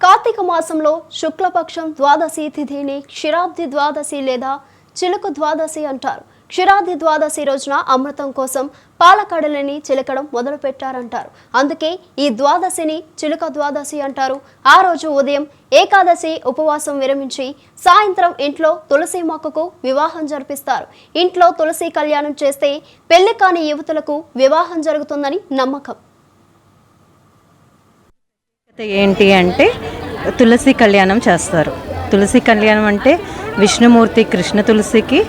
కార్తీక మాసంలో శుక్లపక్షం ద్వాదశి తిథిని క్షీరాబ్ది ద్వాదశి లేదా చిలుక ద్వాదశి అంటారు. క్షిరాది ద్వాదశి రోజున అమృతం కోసం పాలకడలని చిలకడం మొదలు పెట్టారంటారు అందుకే ఈ ద్వాదశిని చిలుక ద్వాదశి అంటారు. ఆ రోజు ఉదయం ఏకాదశి ఉపవాసం విరమించి సాయంత్రం ఇంట్లో తులసి మొక్కకు వివాహం జరిపిస్తారు. ఇంట్లో తులసి కళ్యాణం చేస్తే పెళ్ళి కాని యువతులకు వివాహం జరుగుతుందని నమ్మకం. ఏంటి అంటే తులసి కళ్యాణం చేస్తారు. తులసి కళ్యాణం అంటే విష్ణుమూర్తి కృష్ణ తులసికి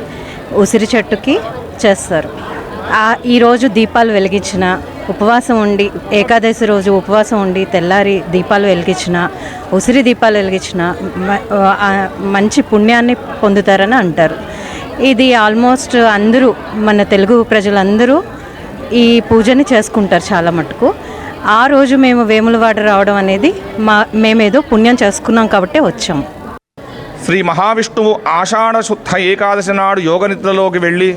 ఉసిరి చెట్టుకి చేస్తారు. ఆ ఈరోజు దీపాలు వెలిగించిన ఉపవాసం ఉండి ఏకాదశి రోజు ఉపవాసం ఉండి తెల్లారి దీపాలు వెలిగించిన ఉసిరి దీపాలు వెలిగించిన మంచి పుణ్యాన్ని పొందుతారని అంటారు. ఇది ఆల్మోస్ట్ అందరూ మన తెలుగు ప్రజలందరూ ఈ పూజని చేసుకుంటారు చాలా మటుకు. ఆ రోజు మేము వేములవాడ రావడం అనేది మా మేమేదో పుణ్యం చేసుకున్నాం కాబట్టి వచ్చాం. శ్రీ మహావిష్ణువు ఆషాఢ శుద్ధ ఏకాదశి నాడు యోగనిద్రలోకి వెళ్ళి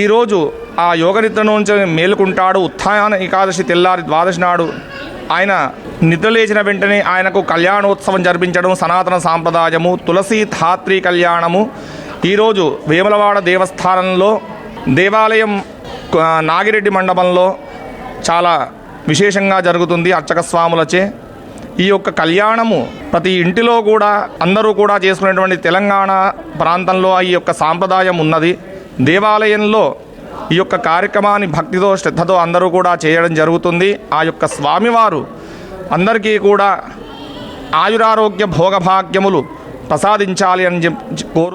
ఈరోజు ఆ యోగనిద్ర నుంచి మేలుకుంటాడు ఉత్థాన ఏకాదశి తెల్లారి ద్వాదశి నాడు. ఆయన నిద్రలేచిన వెంటనే ఆయనకు కళ్యాణోత్సవం జరిపించడం సనాతన సాంప్రదాయము తులసి ధాత్రి కళ్యాణము. ఈరోజు వేములవాడ దేవస్థానంలో దేవాలయం నాగిరెడ్డి మండపంలో చాలా విశేషంగా జరుగుతుంది అర్చక స్వాములచే ఈ యొక్క కళ్యాణము ప్రతి ఇంటిలో కూడా అందరూ కూడా చేసుకునేటువంటి తెలంగాణ ప్రాంతంలో ఈ యొక్క సాంప్రదాయం ఉన్నది. దేవాలయంలో ఈ యొక్క కార్యక్రమాన్ని భక్తితో శ్రద్ధతో అందరూ కూడా చేయడం జరుగుతుంది. ఆ యొక్క స్వామివారు అందరికీ కూడా ఆయురారోగ్య భోగభాగ్యములు ప్రసాదించాలి అని చెప్ కోరు